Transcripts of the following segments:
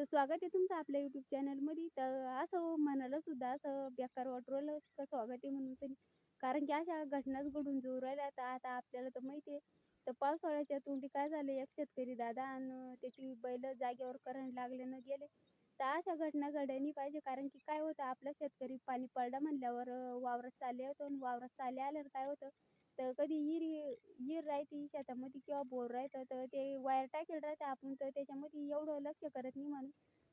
तर स्वागत आहे तुमचं आपल्या युट्यूब चॅनलमध्ये तर असं म्हणायला सुद्धा असं बेकार वाटू राहिलं तर स्वागत आहे म्हणून तरी. कारण की अशा घटनाच घडून जोर राहिल्या. आता आता आपल्याला तर माहिती आहे. तर पावसाळ्याच्या तोंडी काय झालं एक शेतकरी दादा आणि त्याची बैल जागेवर करंट लागल्यानं गेले. तर अशा घटना घडायला नाही पाहिजे. कारण की काय होतं? आपला शेतकरी पाणी पडला म्हणल्यावर वावरात चालले होतो आणि वावरात चालले आल्यावर काय होतं? तर कधी इर इर राहते शेतामध्ये किंवा बोर राहतं तर ते वायर टाकेल राहते आपण तर त्याच्यामध्ये एवढं लक्ष करत नाही माणूस.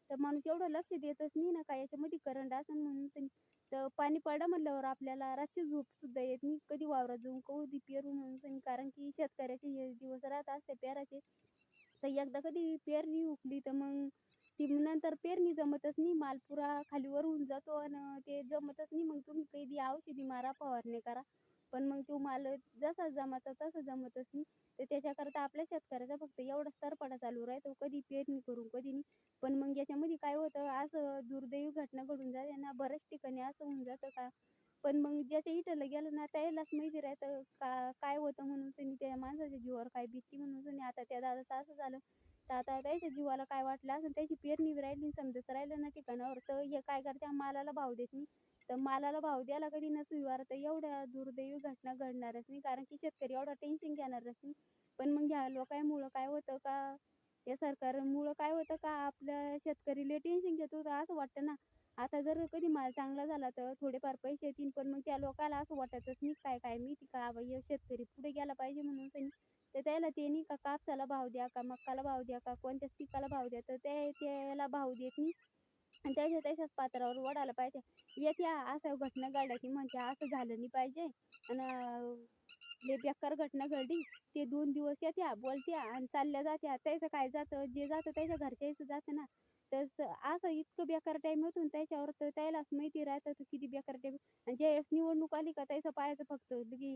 तर माणूस एवढं लक्ष देतच नाही ना काय याच्यामध्ये करंट असेल म्हणून तर. तर पाणी पडलं म्हणल्यावर आपल्याला रातची झोप सुद्धा येत नाही. कधी वावरात जाऊन कधी पेरू म्हणून कारण की शेतकऱ्याचे हे दिवस राहत असते पेराचे. तर एकदा कधी पेरणी उकली तर मग ती नंतर पेरणी जमतच नाही. माल पुरा खालीवर होऊन जातो आणि ते जमतच नाही. मग तुम्ही काही औषधी मारा फवारणी करा. पण मग तो माल जसा जमाचा तसा जमतच नाही तर त्याच्याकरता आपल्या शेतकऱ्याचा फक्त एवढाच तरपडा चालू राहतो. कधी पेरणी करू कधी नाही. पण मग याच्यामध्ये काय होतं असं दुर्दैवी घटना घडून जाते ना बऱ्याच ठिकाणी असं होऊन जातं का? पण मग ज्याच्या इथलं गेलं ना त्यालाच माहिती राहतं का काय होतं म्हणून त्यांनी त्या माणसाच्या जीवावर काय भीती म्हणून त्यांनी आता त्या दादाचं असं झालं. तर आता त्याच्या जीवाला काय वाटलं असं त्याची पेरणी राहिली समजत राहिलं ना ठिकाणावर तर हे काय करते? मालाला भाव देत नाही. तर मालाला भाव द्यायला कधी नसू तर एवढ्या दुर्दैवी घटना घडणारच नाही. कारण की शेतकरी एवढा टेन्शन घेणारच नाही. पण मग ह्या लोकांमुळं काय होतं का? या सरकारमुळं काय होतं का? आपल्या शेतकरीला टेन्शन घेतो तर असं वाटतं ना. आता जर कधी माल चांगला झाला तर थोडेफार पैसे येतील. पण मग त्या लोकाला असं वाटतच नाही काय काय माहिती का? बाई शेतकरी पुढे गेला पाहिजे म्हणून त्यांनी तर त्याला ते नाही का कापसाला भाव द्या का? मक्काला भाव द्या का? कोणत्याच पिकाला भाव द्या? तर ते त्याला भाव देत नाही. आणि त्याच्या त्याच्याच पात्रावर ओढायला पाहिजे. येत्या असं घटना घडल्या की म्हणजे असं झालं नाही पाहिजे. आणि लय बेकार घटना घडली. ते दोन दिवस येत्या बोलत्या आणि चालल्या जात्या. त्याचं काय जातं जे जातं त्याच्या घरच्याचं जातं ना. तर असं इतकं बेकार टाइम होतो त्याच्यावर तर त्यालाच माहिती राहतं तर किती बेकार टाइम आणि ज्यावेळेस निवडणूक आली का त्याचं पाहायचं फक्त लगी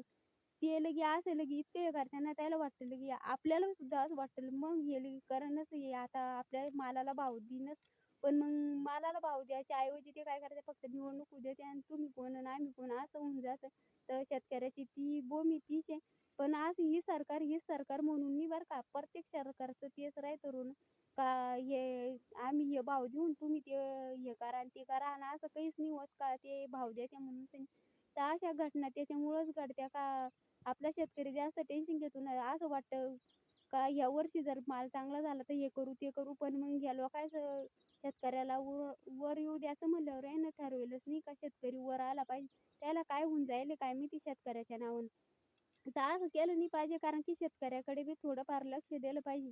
ते लगी असं लगी इतकं हे करताना त्याला वाटतं लगी आपल्याला सुद्धा असं वाटतं. मग हे लगी करणच हे आता आपल्या मालाला भाव देईनच पण मग मालाला भाव द्यायच्या ऐवजी ते काय करायचं फक्त निवडणूक उद्या देते आणि तुम्ही कोण आणि आम्ही कोण असं होऊन जातं. तर शेतकऱ्याची ती बोमी तीच आहे. पण आज ही सरकार ही सरकार म्हणून नाही बरं का प्रत्येक सरकारचं तेच राहतं ऋण का हे आम्ही हे भाव देऊन तुम्ही ते हे करा आणि ते करा आणि असं काहीच नाही होत का ते भाव द्यायचे म्हणून ते. तर अशा घटना त्याच्यामुळंच घडत्या का आपला शेतकरी जास्त टेन्शन घेतो ना असं वाटतं. का या वर्षी जर माल चांगला झाला तर हे करू ते करू पण मग ह्या लोकांचं शेतकऱ्याला वर वर येऊ द्यायचं म्हणल्यावर आहे ना ठरवेलच नाही का? शेतकरी वर आला पाहिजे. त्याला काय होऊन जाईल? काय माहिती शेतकऱ्याच्या नावानं. तर असं केलं नाही पाहिजे कारण की शेतकऱ्याकडे बी थोडंफार लक्ष दिलं पाहिजे.